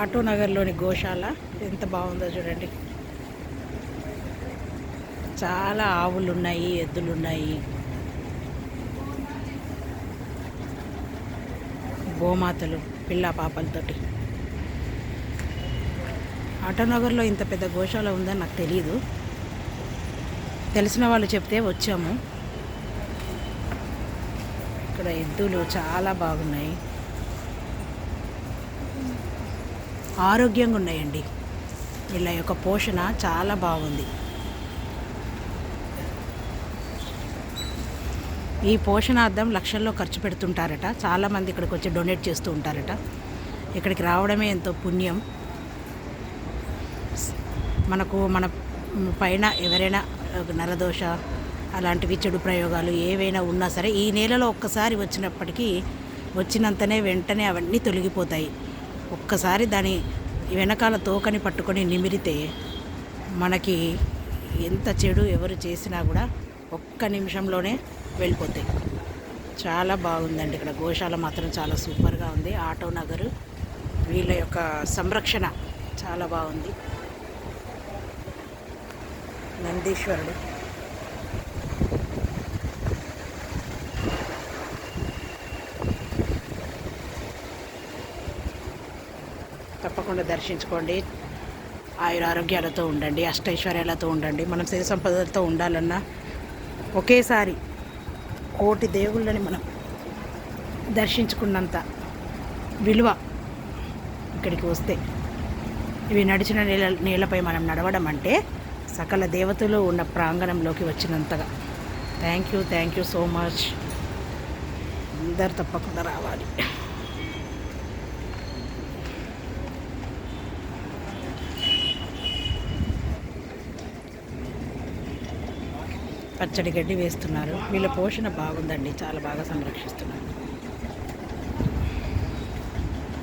Auto నగర్లోని గోశాల ఎంత బాగుందో చూడండి. చాలా ఆవులు ఉన్నాయి ఎద్దులు ఉన్నాయి గోమాతలు పిల్ల పాపలతోటి. ఆటోనగర్లో ఇంత పెద్ద గోశాల ఉందని నాకు తెలియదు తెలిసిన వాళ్ళు చెప్తే వచ్చాము. ఇక్కడ ఎద్దులు చాలా బాగున్నాయి. ఆరోగ్యంగా ఉన్నాయండి. వీళ్ళ యొక్క పోషణ చాలా బాగుంది. ఈ పోషణార్థం లక్షల్లో ఖర్చు పెడుతుంటారట. చాలామంది ఇక్కడికి వచ్చి డొనేట్ చేస్తూ ఉంటారట. ఇక్కడికి రావడమే ఎంతో పుణ్యం. మనకు మన పైన ఎవరైనా నరదోష అలాంటివి చెడు ప్రయోగాలు ఏవైనా ఉన్నా సరే ఈ నెలలో ఒక్కసారి వచ్చినప్పటికీ వచ్చినంతనే వెంటనే అవన్నీ తొలగిపోతాయి. ఒక్కసారి దాని వెనకాల తోకని పట్టుకొని నిమిరితే మనకి ఎంత చెడు ఎవరు చేసినా కూడా ఒక్క నిమిషంలోనే వెళ్ళిపోతాయి. చాలా బాగుందండి ఇక్కడ. గోశాల మాత్రం చాలా సూపర్గా ఉంది. ఆటో నగరు వీళ్ళ యొక్క సంరక్షణ చాలా బాగుంది. నందీశ్వరుడు. తప్పకుండా దర్శించుకోండి. ఆయుర ఆరోగ్యాలతో ఉండండి అష్టైశ్వర్యాలతో ఉండండి మనం సిరి సంపదలతో ఉండాలన్నా ఒకేసారి కోటి దేవుళ్ళని మనం దర్శించుకున్నంత విలువ ఇక్కడికి వస్తే ఇవి నడిచిన నేల నేలపై మనం నడవడం అంటే సకల దేవతలు ఉన్న ప్రాంగణంలోకి వచ్చినంతగా. Thank you thank you so much అందరు తప్పకుండా రావాలి. పచ్చడి గడ్డి వేస్తున్నారు. వీళ్ళ పోషణ బాగుందండి. చాలా బాగా సంరక్షిస్తున్నారు.